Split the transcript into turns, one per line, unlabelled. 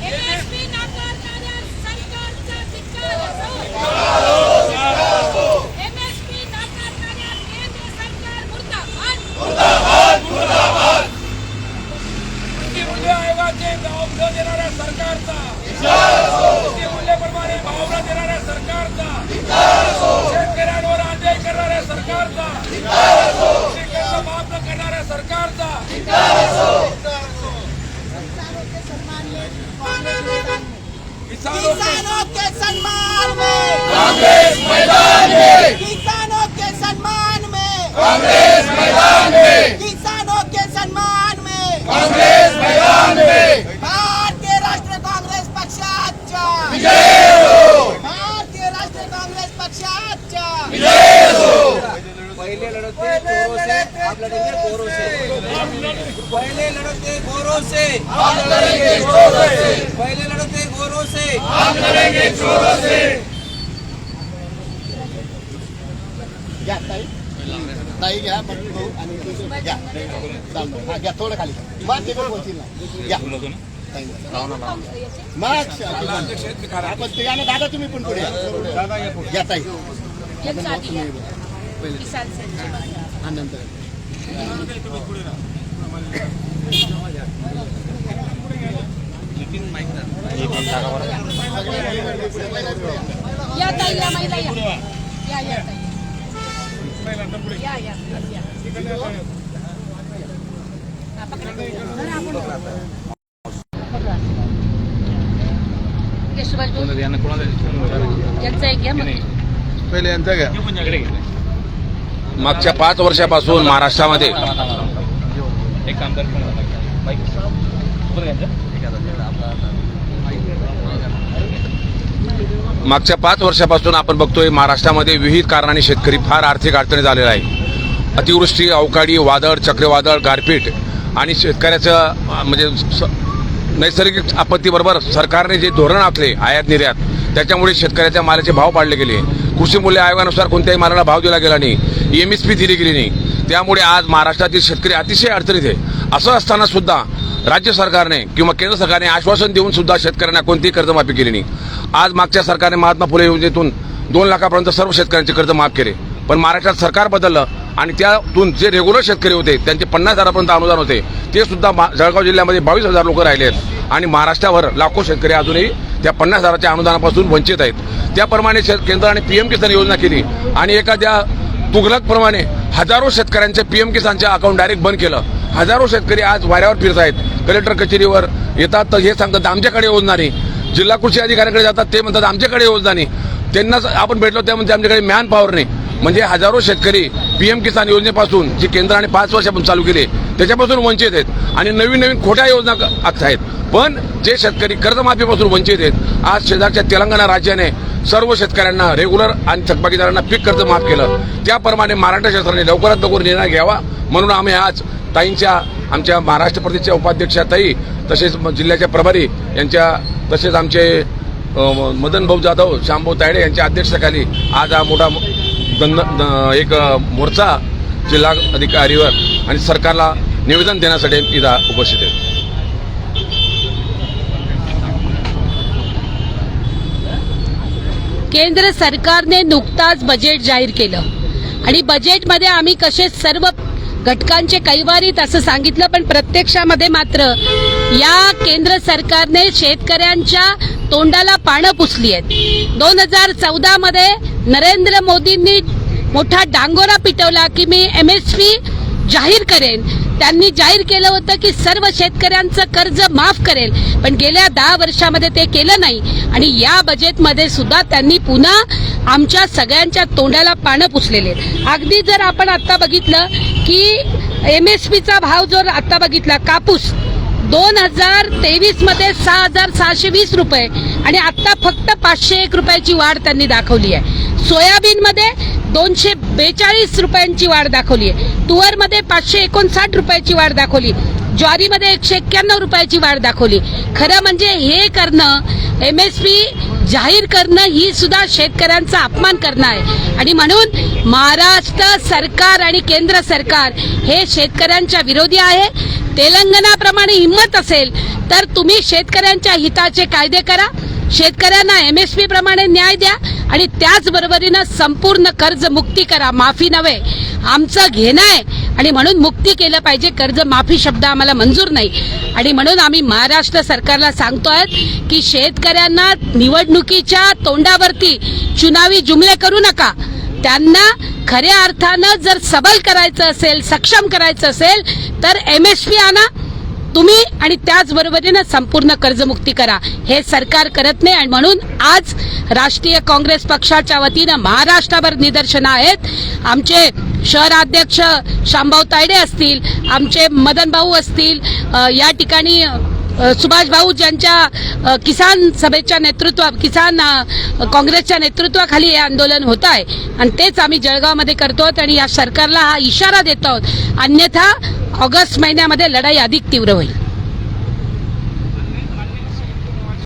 ¿Quién es mi किसानों के
किसानों के सम्मान में
कांग्रेस मैदान में
किसानों के सम्मान में
कांग्रेस मैदान में
किसानों के सम्मान में
कांग्रेस मैदान में
भारतीय राष्ट्रीय काँग्रेस पक्षाच्या भारतीय राष्ट्रीय काँग्रेस पक्षाच्या
पहले लड़ते चोरों से आप लड़ेंगे गोरों से पहले लड़ते गोरों से
हम लड़ेंगे चोरों से
पहले लड़ते गोरों से
हम लड़ेंगे चोरों से
घ्या ताई ताई घ्या भाऊ आणि घ्या. हा घ्या थोडं खाली मग ते पण बोलतील ना घ्या मग आपण ते या ना दादा तुम्ही पण पुढे या. घ्या ताई
यांचा या ताई या महिला या. या या ताई. या या. हा. यांचा एक घ्या मग.
पहिले यांचा घ्या.
मागच्या पाच वर्षापासून महाराष्ट्रामध्ये. मागच्या पाच वर्षापासून आपण बघतोय महाराष्ट्रामध्ये विविध कारणाने शेतकरी फार आर्थिक अडचणी झालेला आहे. अतिवृष्टी अवकाळी वादळ चक्रीवादळ गारपीट आणि शेतकऱ्याचं म्हणजे नैसर्गिक आपत्तीबरोबर सरकारने जे धोरण आखले आयात निर्यात त्याच्यामुळे शेतकऱ्याच्या मालाचे भाव पाडले गेले. कृषी मूल्य आयोगानुसार कोणत्याही मालाला भाव दिला गेला नाही. एम एस पी दिली गेली नाही. त्यामुळे आज महाराष्ट्रातील शेतकरी अतिशय अडचणीत आहे. असं असताना सुद्धा राज्य सरकारने किंवा केंद्र सरकारने आश्वासन देऊन सुद्धा शेतकऱ्यांना कोणतीही कर्जमाफी केली नाही. आज मागच्या सरकारने महात्मा फुले योजनेतून दोन लाखापर्यंत सर्व शेतकऱ्यांचे कर्ज माफ केले. पण महाराष्ट्रात सरकार बदललं आणि त्यातून जे रेग्युलर शेतकरी होते त्यांचे पन्नास हजारापर्यंत अनुदान होते ते सुद्धा जळगाव जिल्ह्यामध्ये बावीस हजार लोक राहिले आहेत. आणि महाराष्ट्रावर लाखो शेतकरी अजूनही त्या पन्नास हजाराच्या अनुदानापासून वंचित आहेत. त्याप्रमाणे शेत- केंद्राने पीएम किसान योजना केली आणि एखाद्या तुघलकप्रमाणे हजारो शेतकऱ्यांचे पीएम किसानचे अकाउंट डायरेक्ट बंद केलं. हजारो शेतकरी आज वाऱ्यावर फिरत आहेत. कलेक्टर कचेरीवर येतात. तर हे सांगतात आमच्याकडे योजना नाही. जिल्हा कृषी अधिकाऱ्यांकडे जातात. ते म्हणतात आमच्याकडे योजना नाही. त्यांनाच आपण भेटलो त्या म्हणते आमच्याकडे मॅन पॉवर नाही. म्हणजे हजारो शेतकरी पीएम किसान योजनेपासून जी केंद्राने पाच वर्षापासून चालू केली त्याच्यापासून वंचित आहेत. आणि नवीन नवीन खोट्या योजना आखत आहेत. पण जे शेतकरी कर्जमाफीपासून वंचित आहेत आज शेजारच्या तेलंगणा राज्याने सर्व शेतकऱ्यांना रेग्युलर आणि थकबाकीदारांना पीक कर्ज माफ केलं. त्याप्रमाणे महाराष्ट्र शासनाने लवकरात लवकर निर्णय घ्यावा. म्हणून आम्ही आज ताईंच्या आमच्या महाराष्ट्र प्रदेशच्या उपाध्यक्षा ताई तसेच जिल्ह्याच्या प्रभारी यांच्या तसेच आमचे मदन भाऊ जाधव श्यामभाऊ तायडे यांच्या अध्यक्षतेखाली आज हा मोठा दंग एक मोर्चा जिल्हा अधिकारीवर आणि सरकारला निवेदन देण्यासाठी इथं उपस्थित आहे
केंद्र सरकारने नुकताच बजेट जाहीर केलं. आणि बजेटमध्ये आम्ही कसे सर्व घटकांचे कैवारीत असं सांगितलं पण प्रत्यक्षामध्ये मात्र या केंद्र सरकारने शेतकऱ्यांच्या तोंडाला पानं पुसली आहेत. दोन हजार चौदा मध्ये नरेंद्र मोदींनी मोठा डांगोरा पिटवला की मी एम एस पी जाहीर करेन. त्यांनी जाहीर केलं होतं की सर्व शेतकऱ्यांचं कर्ज माफ करेल. पण गेल्या दहा वर्षामध्ये ते केलं नाही. आणि या बजेटमध्ये सुद्धा त्यांनी पुन्हा आमच्या सगळ्यांच्या तोंडाला पानं पुसलेले. आहेत. अगदी जर आपण आता बघितलं की एम एस पीचा भाव जर आता बघितला कापूस दोन हजार तेवीसमध्ये सहा हजार सहाशे वीस रुपये. आणि आता फक्त पाचशे एक रुपयाची वाढ त्यांनी दाखवली आहे. सोयाबीन मध्ये दोनशे बेचाळीस रुपयांची वाढ दाखवली आहे. तुवर मध्ये पाचशे एकोणसाठ रुपयाची वाढ दाखवली. ज्वारीमध्ये एकशे एक्क्याण्णव रुपयाची वाढ दाखवली. खरं म्हणजे हे करणं एम एस पी जाहीर करणं ही सुद्धा शेतकऱ्यांचा अपमान करणं आहे. आणि म्हणून महाराष्ट्र सरकार आणि केंद्र सरकार हे शेतकऱ्यांच्या विरोधी आहे. तेलंगणाप्रमाणे हिंमत असेल तर तुम्ही शेतकऱ्यांच्या हिताचे कायदे करा. शेतकऱ्यांना एमएसपी प्रमाणे न्याय द्या आणि त्याचबरोबरीनं संपूर्ण कर्ज मुक्ती करा. माफी नव्हे. आमचं घेणं आहे आणि म्हणून मुक्ती केलं पाहिजे. कर्ज माफी शब्द आम्हाला मंजूर नाही. आणि म्हणून आम्ही महाराष्ट्र सरकारला सांगतोय की शेतकऱ्यांना निवडणुकीच्या तोंडावरती चुनावी जुमले करू नका. त्यांना खऱ्या अर्थानं जर सबल करायचं असेल सक्षम करायचं असेल तर एम एस पी आणा. तुम्ही आणि त्याचबरोबरीनं संपूर्ण कर्जमुक्ती करा. हे सरकार करत नाही आणि म्हणून आज राष्ट्रीय काँग्रेस पक्षाच्या वतीनं महाराष्ट्राभर निदर्शनं आहेत. आमचे शहराध्यक्ष शांभाऊ तायडे असतील आमचे मदन भाऊ असतील या ठिकाणी सुभाष भाऊ ज्यांच्या किसान सभेच्या नेतृत्वा किसान काँग्रेसच्या नेतृत्वाखाली हे आंदोलन होत आहे. आणि तेच आम्ही जळगावमध्ये करतो आहोत आणि या सरकारला हा इशारा देत आहोत. अन्यथा ऑगस्ट महिन्यामध्ये लढाई अधिक तीव्र होईल.